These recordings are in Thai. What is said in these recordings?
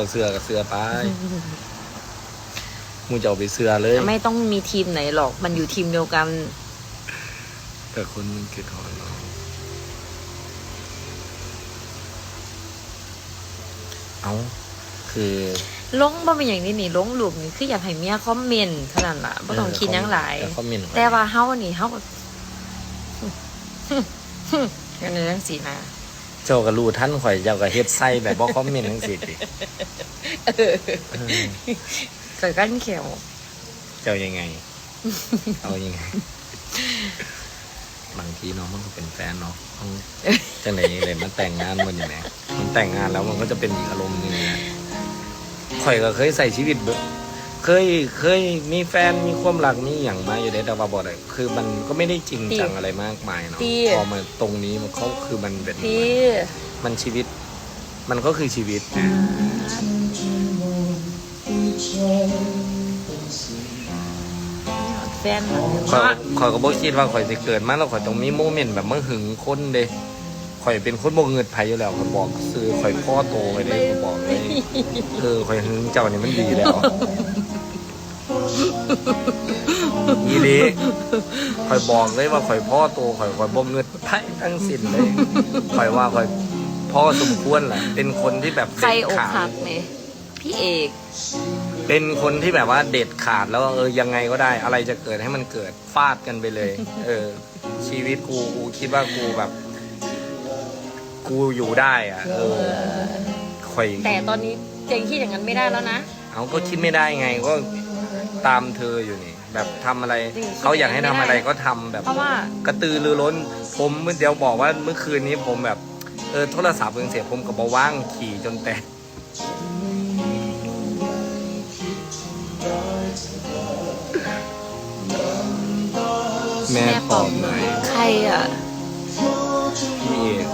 เอาเสือกับเสือไปมูจะเอาไปเสือเลยไม่ต้องมีทีมไหนหรอก มันอยู่ทีมเดียวกัน แต่คนมันคิดหอยเราเอาคือลงบ่เป็นอย่างนี้นี่ลงหลุมนี่คืออยากให้เมียคอมเมนต์เท่านั้นล่ะบ่ต้องคิดหยังหลายแต่เขามินแต่ว่าเฮานี่เฮาก็กันจังซี่นะ เจ้าก็รู้ท่านข่อยเจ้าก็เฮ็ดไส้แบบบ่คอมเมนต์จังซี่ติเออเกิดกันเขียว เจ้ายังไง เอายังไง บางทีเนาะมันก็เป็นแฟนเนาะต้องจังไหนเลยมันแต่งงานมันอย่างไงมันแต่งงานแล้วมันก็จะเป็นอีกอารมณ์หนึงนะข่อยก็เคยใส่ชีวิตเบ เคยเคยมีแฟนมีความรักมีอย่างมาอยู่ได้แต่ว่าบอกเลยคือมันก็ไม่ได้จริงจังอะไรมากมายเนาะพอมาตรงนี้มันเขาคือมันเป็นพี่ มันชีวิต มันก็คือชีวิตนะแฟนมันข่อยข่อยก็บอกคิดว่าข่อยจะเกิดมาแล้วข่อยต้องมีโมเมนต์แบบมื่หึงคนเด้ข่อยเป็นคนบ่เงิดไผอยู่แล้วข่อยบอกซื้อข่อยพ่อโตไปเลยข่อยบอกเลยเออข่อยหึงเจ้านี่มันดีแล้ว นี่ดิข่อยบอกเลยว่าข่อยพ่อโตข่อยข่อยบ่เงิดไผทั้งสิ้นเลยข่อยว่าข่อยพ่อสมควรแหละเป็นคนที่แบบใครเด็ดอกขาหัดกเนี่ยพี่เอกเป็นคนที่แบบว่าเด็ดขาดแล้วเออยังไงก็ได้ อะไรจะเกิดให้มันเกิดฟาดกันไปเลย เออ ชีวิตกูกูคิดว่ากูแบบ กูอยู่ได้อะ เออข่อย แต่ตอนนี้เจงคิดอย่างนั้นไม่ได้แล้วนะ เอาก็คิดไม่ได้ไงก็ตามเธออยู่นี่ แบบทำอะไร จริงเขาอยากให้ทำอะไรก็ทำแบบ เพราะว่า กระตือรือร้น ผมเดี๋ยวบอกว่าเมื่อคืนนี้ผมแบบเออโทรศัพท์เพิ่งเสียผมกับบอกว่างขี่จนแตกแม่ปอบหน่อยใครอะ พี่เอก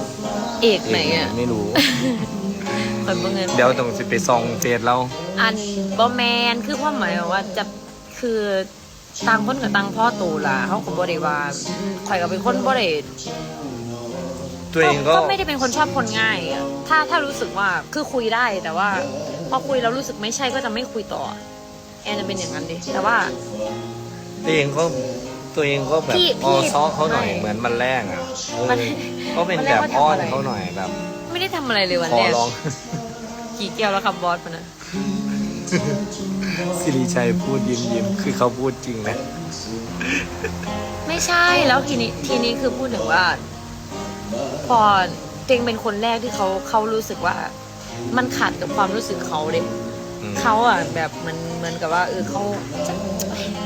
เอกไหนอะไม่รู้ คนบ่เงินเดี๋ยวต้องสิไปซองเฟซเราอันบอแมนคือความหมายว่าจะคือ ต่างคนกับต่างพ่อตูล่ะเขาก็บ่ได้ว่าอืมข่อยก็เป็นคนบ่ได้ตัวเองก็ก็ไม่ได้เป็นคนชอบคนง่ายอะถ้าถ้ารู้สึกว่าคือคุยได้แต่ว่า พอคุยแล้วรู้สึกไม่ใช่ก็จะไม่คุยต่อ แอนจะเป็นอย่างนั้นดิแต่ว่า ตัวเองก็ตัวเองก็แบบพี่ออพี่ซ้อเขาหน่อยไม่เหมือนมันแรงอะเออมันก็เป็นมันแรแบกบว่าทำอ้อนอะไร เขาหน่อยแบบไม่ได้ทำอะไรเลยวันขอแรกร้อง กี่แก้วแล้วครับบอสมันนะ สิริชัยพูดยิ้มยิ้มคือเขาพูดจริงนะไม่ใช่แล้วทีนี้ทีนี้คือพูดถึงว่า พอเจงเป็นคนแรกที่เขาเขารู้สึกว่า มันขัดกับความรู้สึกเขาเลยอืมเขาอะแบบมันเหมือนกับว่า เออเขาจะ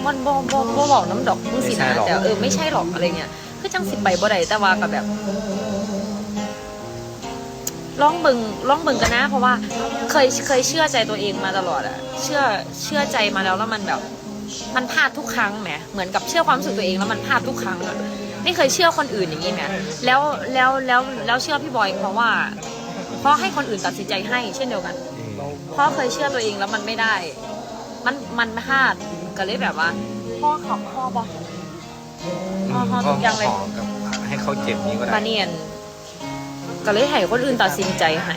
มันบ่บ่บ่บอกน้ำดอกมึงสินะแต่เออไม่ใช่หรอกอะไรเงี้ยคือจังสิไปบ่ได้แต่ว่าก็แบบ ลองเบิงลองเบิงกันนะ เพราะว่าเคยเคยเชื่อใจตัวเองมาตลอดอะเชื่อเชื่อใจมาแล้วแล้วมันแบบ มันพลาดทุกครั้งแหมเหมือนกับเชื่อความรู้สึกตัวเองแล้วมันพลาดทุกครั้งอะไม่เคยเชื่อคนอื่นอย่างนี้แหมแล้วแล้วแล้วแล้วเชื่อพี่บอยเพราะว่า เพราะให้คนอื่นตัดสินใจให้ เช่นเดียวกันอืมเพราะเคยเชื่อตัวเองแล้วมันไม่ได้ มันมันพลาดก็เลยแบบว่าพ่อขับพ่อบอกอ๋อก็ทุกอย่างเลยขอกับให้เขาเจ็บนี้ก็ได้มาเนียน ก็เลยให้คนอื่นตัดสินใจให้